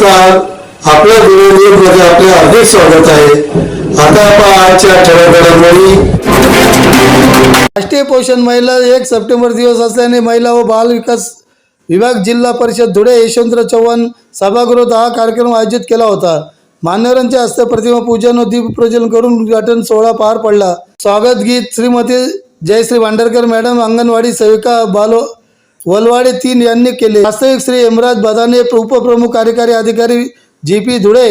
नमस्कार. आपल्या मध्ये आपले हार्दिक स्वागत आहे. आता आपण आजच्या ठळक राष्ट्रीय पोषण महिला एक सप्टेंबर दिवस असल्याने महिला व बाल विकास विभाग जिल्हा परिषद धुळे यशवंतराव चव्हाण सभागृहात हा कार्यक्रम आयोजित केला होता. मान्यवरांच्या हस्ते प्रतिमा पूजन व दीपप्रज्वलन करून उद्घाटन सोहळा पार पडला. स्वागत गीत श्रीमती जयश्री भांडारकर मॅडम अंगणवाडी सेविका बालो वलवाडे तीन यांनी केले. वास्तविक श्री यमराज बदाने उपप्रमुख कार्यकारी अधिकारी जी पी धुळे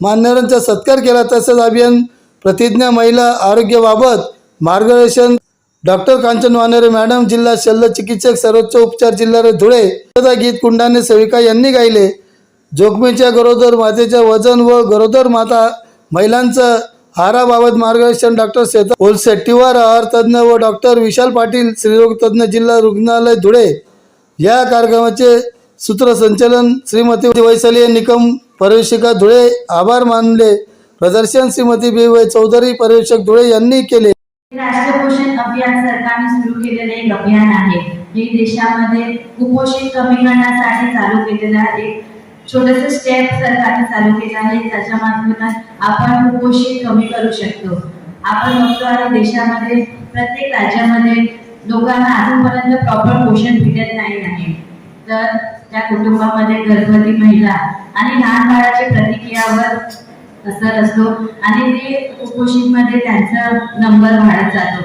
मान्यवरांचा सत्कार केला. तसेच अभियान प्रतिज्ञा महिला आरोग्याबाबत मार्गदर्शन डॉक्टर कांचन वानेरे मॅडम जिल्हा शल्य चिकित्सक सर्वोच्च उपचार जिल्हा धुळे गीत कुंडाने सेविका यांनी गायले. जोखमीच्या गरोदर मातेच्या वजन व गरोदर माता महिलांचं आहाराबाबत मार्गदर्शन डॉक्टर सेता ओलसेट्टीवार आहार तज्ज्ञ व डॉक्टर विशाल पाटील स्त्रीरोग तज्ज्ञ जिल्हा रुग्णालय धुळे. या कार्यक्रमाचे सूत्रसंचालन श्रीमती वैशाली निकम पर्यवेक्षिका धुळे आभार मानले. प्रदर्शन श्रीमती बी वै चौधरी पर्यवेक्षक धुळे यांनी केले. राष्ट्रीय पोषण अभियान सरकारने सुरू केलेले एक अभियान आहे. हे देशामध्ये कुपोषण कमी करण्यासाठी चालू केलेलं एक छोटस स्टेप सरकारने चालू केलं आहे. त्याच्या माध्यमातून आपण कुपोषण कमी करू शकतो. आपण बघतो आहे देशामध्ये प्रत्येक राज्यामध्ये लोकांना अजूनपर्यंत प्रॉपर पोषण भेटत नाही आहे. तर त्या कुटुंबामध्ये गर्भवती महिला आणि लहान बाळाच्या प्रतिक्रियावर असर असतो आणि ते कुपोषित मध्ये त्यांचा नंबर वाढत जातो.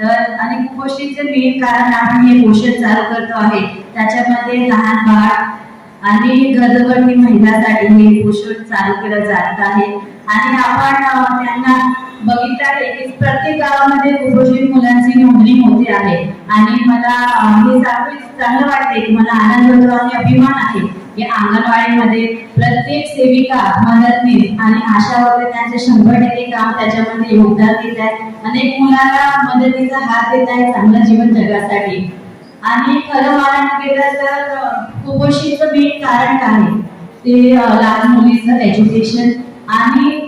तर आणि कुपोषितचे मेन कारण आपण हे पोषण चालू करतो आहे त्याच्यामध्ये लहान बाळ आणि गर्भवती महिलासाठी हे पोषण चालू केलं जात आहे. आणि आपण त्यांना बघितलं आहे की प्रत्येक गावामध्ये कुपोषित मुलांची नोंदणी होते आहे. आणि मला हे सांगून चांगलं वाटते की मला आनंद होतो आणि अभिमान आहे की अंगणवाडीमध्ये प्रत्येक सेविका मदतनीस आणि आशा वगैरे त्यांचे शंभर टक्के काम त्याच्यामध्ये योगदान देत आहेत. अनेक मुलांना मदतीचा हात देत आहे चांगलं जीवन जगासाठी. आणि खरं मानायला गेलं तर अं, कुपोषितचं मेन कारण काय? आहे ते लहान मुलीचं एज्युकेशन आणि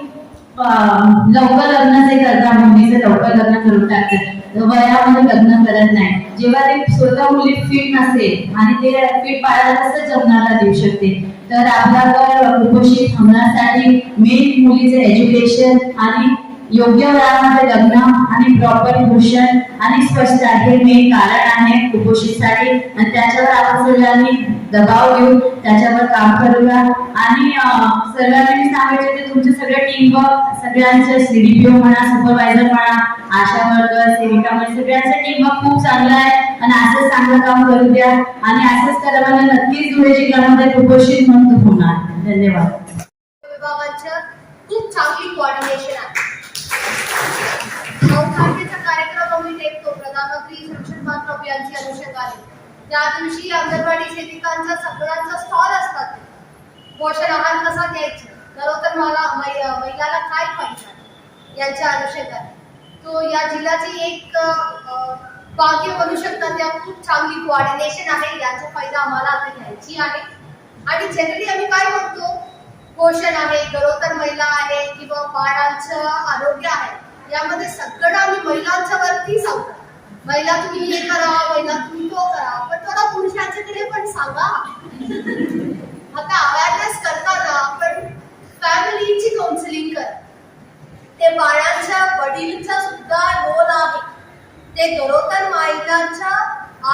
लवकर लग्न जे करतात मुलीचं लवकर लग्न करून टाकतात वयामध्ये लग्न करत नाही. जेव्हा ते स्वतः मुली फिट नसेल आणि ते फिट पाळायला कसं देऊ शकते? तर आपल्याकडे कुपोषित थांबण्यासाठी मेन मुलीचं एज्युकेशन आणि योग्य वेळामध्ये लग्न आणि प्रॉपर भूषण आणि स्वच्छता हे कारण आहे कुपोषितसाठी. आणि त्याच्यावर आपण दबाव घेऊन त्याच्यावर काम करूया. आणि सर्वांनी सांगायचे ते तुमचे सगळे टीम वर्क सगळ्यांचे सीडीपीओ म्हणा सुपरवायझर म्हणा आशा वर्ग सेविका म्हणजे सगळ्यांचं टीम वर्क खूप चांगलं आहे. आणि असंच चांगलं काम करू द्या आणि असंच करायला नक्कीच धुळे जिल्ह्यामध्ये कुपोषित मुक्त होणार. धन्यवाद विभागाचं खूप चांगली कोऑर्डिनेशन आहे कार्यक्रम आम्ही टेकतो प्रधानमंत्री सुरक्षित मातृ अभियानची अनुषंगाने त्या दिवशी अंगणवाडी सेविकांचा सगळ्यांचा स्टॉल असतात. पोषण आहार कसा द्यायचा खरोखर मला महिलाला काय पाहिजे? यांच्या अनुषंगाने तो या जिल्ह्याची एक भाग्य बनू शकतात. त्या खूप चांगली कोऑर्डिनेशन आहे. याचा फायदा आम्हाला आता घ्यायची आहे. आणि जनरली आम्ही काय बघतो पोषण आहे गरोदर महिला आहे किंवा बाळांचं आरोग्य आहे. यामध्ये सगळं आम्ही महिलांच्या वरती सांगतो. महिला तुम्ही हे करा महिला तुम्ही तो करा. पण थोडा पुरुषांच्याकडे पण सांगा. आता अवेअरनेस करताना आपण फॅमिलीची काउन्सिलिंग कर. ते बाळांच्या वडीलचा सुद्धा रोल आहे. ते गरोदर महिलांच्या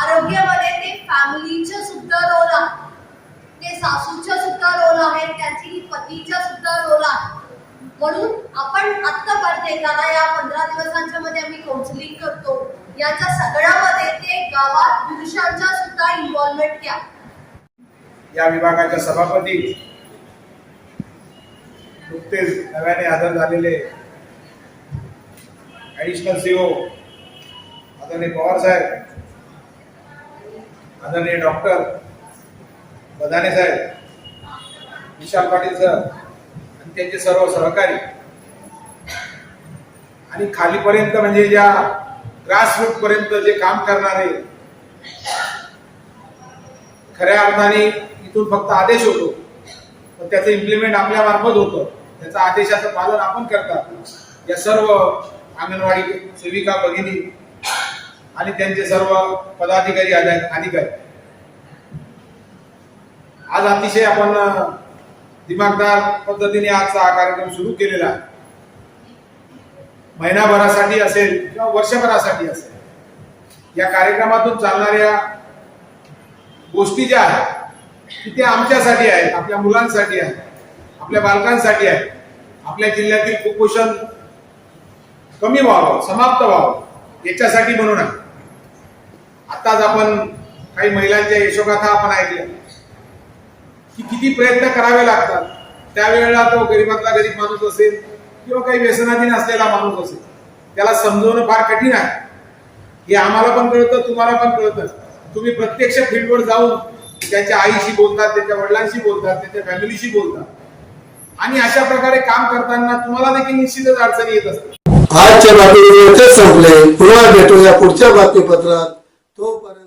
आरोग्यामध्ये ते फॅमिलीचा सुद्धा रोल आहे. ते सासूचा सुद्धा रोल आहे त्याची पतीचा सुद्धा रोल म्हणून आपण आत्तापर्यंत येताना या पंधरा दिवसांच्या मध्ये आम्ही काउन्सिलिंग करतो. याच्या सगळ्यामध्ये ते गावात पुरुषांच्या सुद्धा इन्व्हॉल्वमेंट घ्या. या विभागाच्या सभापती नुकतेच नव्याने हजर झालेले ॲडिशनल सीओ आदरणीय पवार साहेब आदरणीय डॉक्टर बदाने साहेब विशाल पाटील सर त्यांचे सर्व सहकारी. आणि खालीपर्यंत म्हणजे ज्या ग्रासरूट पर्यंत जे काम करणारे खऱ्या अर्थाने इथून फक्त आदेश होतो. पण त्याचं इम्प्लिमेंट आपल्या मार्फत होतं. त्याचा आदेशाचं पालन आपण करतात. या सर्व अंगणवाडी सेविका भगिनी आणि त्यांचे सर्व पदाधिकारी अधिकारी. आज अतिशय आपण दिमागदार पद्धतीने आजचा हा कार्यक्रम सुरू केलेला आहे. महिनाभरासाठी असेल किंवा वर्षभरासाठी असेल या कार्यक्रमातून चालणाऱ्या गोष्टी ज्या आहेत की त्या आमच्यासाठी आहेत आपल्या मुलांसाठी आहेत आपल्या बालकांसाठी आहेत आपल्या जिल्ह्यातील कुपोषण कमी व्हावं समाप्त व्हावं याच्यासाठी म्हणून आहे. आताच आपण काही महिलांच्या यशोगाथा आपण ऐकल्या. की किती प्रयत्न करावे लागतात. त्यावेळेला तो गरीबातला गरीब माणूस असेल किंवा काही व्यसनाधीन असलेला माणूस असेल त्याला समजवणं फार कठीण आहे. हे आम्हाला पण कळतं तुम्हाला पण कळतं. तुम्ही प्रत्यक्ष फील्डवर जाऊन त्याच्या आईशी बोलतात त्याच्या वडिलांशी बोलतात त्याच्या फॅमिलीशी बोलतात. आणि अशा प्रकारे काम करताना तुम्हाला देखील निश्चितच अडचणी येत असतात. आजच्या बातमीपत्र संपले. पुन्हा भेटूया पुढच्या बातमीपत्रात. तोपर्यंत